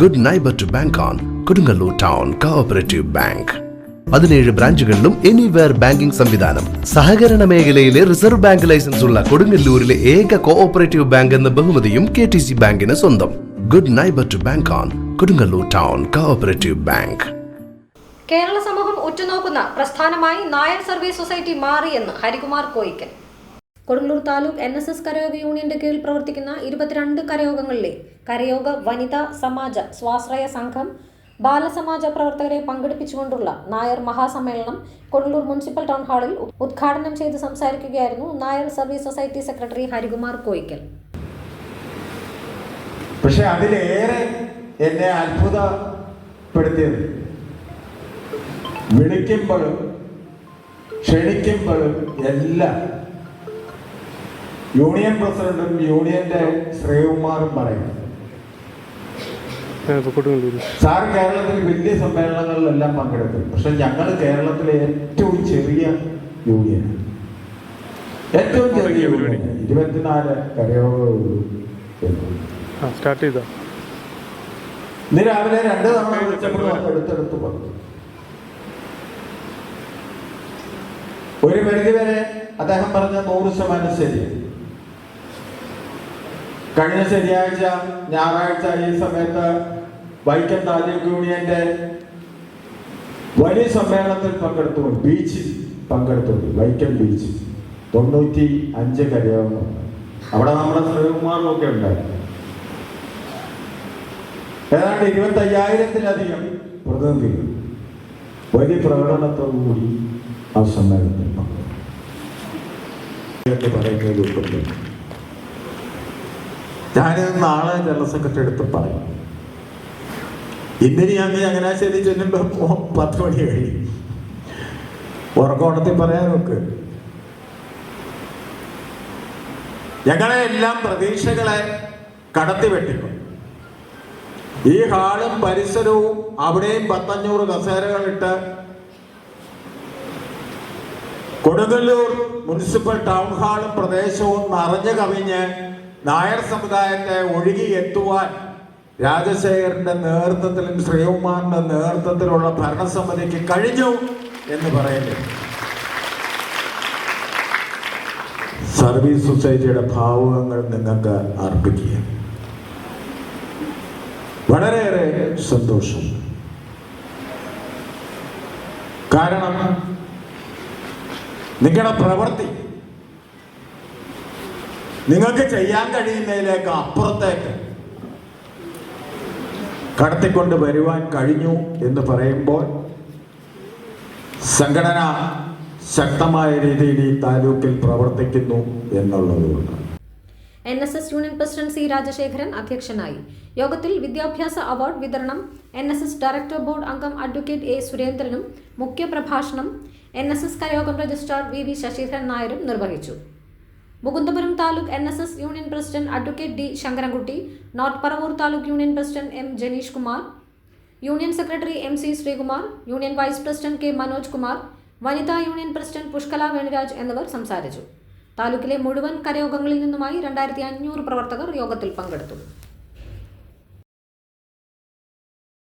Good neighbour to bank on Kodungallur town cooperative bank പതിനേഴ് ബ്രാഞ്ചുകളിലും anywhere banking സംവിധാനം. സഹകരണ മേഖലയിലെ റിസർവ് ബാങ്ക് ലൈസൻസ് ഉള്ള കൊടുങ്ങല്ലൂരിലെ ഏക കോഓപ്പറേറ്റീവ് ബാങ്ക് എന്ന ബഹുമതിയും കെ ടി സി ബാങ്കിന് സ്വന്തം. Good neighbour to bank on Kodungallur town cooperative bank Kerala സമൂഹം ഉറ്റുനോക്കുന്ന പ്രസ്ഥാനമായി നായർ സർവീസ് സൊസൈറ്റി മാറിയെന്ന് Harikumar Koickal. Kodungallur taluk N S S കരയോഗ യൂണിയന്റെ കീഴിൽ പ്രവർത്തിക്കുന്ന ഇരുപത്തിരണ്ട് കരയോഗങ്ങളിലെ കരയോഗ വനിതാ സമാജ സ്വാശ്രയ സംഘം ബാലസമാജ പ്രവർത്തകരെ പങ്കെടുപ്പിച്ചുകൊണ്ടുള്ള നായർ മഹാസമ്മേളനം കൊടുങ്ങല്ലൂർ മുനിസിപ്പൽ ടൗൺ ഹാളിൽ ഉദ്ഘാടനം ചെയ്ത് സംസാരിക്കുകയായിരുന്നു Nair service society secretary Harikumar Koickal. പക്ഷെ അതിലേറെ എന്നെ അത്ഭുതപ്പെടുത്തിയത് വിളിക്കുമ്പോഴും ക്ഷണിക്കുമ്പോഴും എല്ലാം യൂണിയൻ പ്രസിഡന്റും യൂണിയന്റെ ശ്രീകുമാറും പറയും സാർ കേരളത്തിൽ വലിയ സമ്മേളനങ്ങളിലെല്ലാം പങ്കെടുക്കും പക്ഷെ ഞങ്ങൾ കേരളത്തിലെ ഏറ്റവും ചെറിയ യൂണിയൻ ഏറ്റവും ചെറിയ യൂണിയൻ ഇരുപത്തിനാല് എന്ന്. സ്റ്റാർട്ട് ചെയ്ത? ഇന്ന് രാവിലെ രണ്ട് തവണ വിളിച്ചപ്പോൾ അടുത്തടുത്ത് പറഞ്ഞു. ഒരു പരിധിവരെ അദ്ദേഹം പറഞ്ഞ നൂറ് ശതമാനം ശരി കഴിഞ്ഞ ശനിയാഴ്ച ഞായറാഴ്ച ഈ സമയത്ത് വൈക്കം താലൂക്ക് യൂണിയന്റെ വലിയ സമ്മേളനത്തിൽ പങ്കെടുത്തു. ബീച്ചിൽ പങ്കെടുത്തു. വൈക്കം ബീച്ച് തൊണ്ണൂറ്റി അഞ്ച് കരയാവുന്നു. അവിടെ നമ്മുടെ ശ്രീകുമാറും ഒക്കെ ഉണ്ടായിരുന്നു. ഏതാണ്ട് ഇരുപത്തി അയ്യായിരത്തിലധികം പ്രതിനിധികൾ വലിയ പ്രകടനത്തോടുകൂടി ആ സമ്മേളനത്തിൽ പങ്കെടുത്തു. എന്ന് പറയുന്നത് ഉൾപ്പെടുന്നു ഞാനിത് നാളെ ജനറൽ സെക്രട്ടറി എടുത്ത് പറയും. ഇന്നിനി അങ്ങ് ചങ്ങനാശ്ശേരി ചെല്ലുമ്പോൾ പത്ത് മണി കഴിയും. ഉറക്കോണത്തിൽ പറയാൻ നോക്ക്. ഞങ്ങളെ എല്ലാം പ്രതീക്ഷകളെ കടത്തി വെട്ടിക്കും. ഈ ഹാളും പരിസരവും അവിടെയും പത്തഞ്ഞൂറ് കസേരകളിട്ട് കൊടുങ്ങല്ലൂർ മുനിസിപ്പൽ ടൗൺ ഹാളും പ്രദേശവും നിറഞ്ഞു കവിഞ്ഞ് നായർ സമുദായത്തെ ഒഴുകി എത്തുവാൻ രാജശേഖരന്റെ നേതൃത്വത്തിലും ശ്രീകുമാറിന്റെ നേതൃത്വത്തിലുള്ള ഭരണസമിതിക്ക് കഴിഞ്ഞു എന്ന് പറയുന്നത് സർവീസ് സൊസൈറ്റിയുടെ ഭാവുകങ്ങൾ നിങ്ങൾക്ക് അർപ്പിക്കുക. വളരെയേറെ സന്തോഷം. കാരണം നിങ്ങളുടെ പ്രവൃത്തി നിങ്ങൾക്ക് ചെയ്യാൻ കഴിയുന്നതിലേക്ക് അപ്പുറത്തേക്ക് കടത്തിക്കൊണ്ട് വരുവാൻ കഴിഞ്ഞു എന്ന് പറയുമ്പോൾ സംഘടന ശക്തമായ രീതിയിൽ ഈ താലൂക്കിൽ പ്രവർത്തിക്കുന്നു എന്നുള്ളതുകൊണ്ട്. N S S union president C Rajasekharan അധ്യക്ഷനായി. യോഗത്തിൽ വിദ്യാഭ്യാസ അവാർഡ് വിതരണം N S S director board അംഗം അഡ്വക്കേറ്റ് എ സുരേന്ദ്രനും മുഖ്യപ്രഭാഷണം എൻ എസ് എസ് കയോഗം രജിസ്ട്രാർ വി വി ശശിധരൻ നായരും നിർവഹിച്ചു. Mukundapuram taluk N S S union president advocate D Sankarankutty north Paravur taluk union president M Janeesh Kumar union secretary M C Sreekumar union vice president K Manoj Kumar വനിതാ union president Pushkala Venuraj എന്നിവർ സംസാരിച്ചു. താലൂക്കിലെ മുഴുവൻ കരയോഗങ്ങളിൽ നിന്നുമായി രണ്ടായിരത്തി അഞ്ഞൂറ് പ്രവർത്തകർ യോഗത്തിൽ പങ്കെടുത്തു.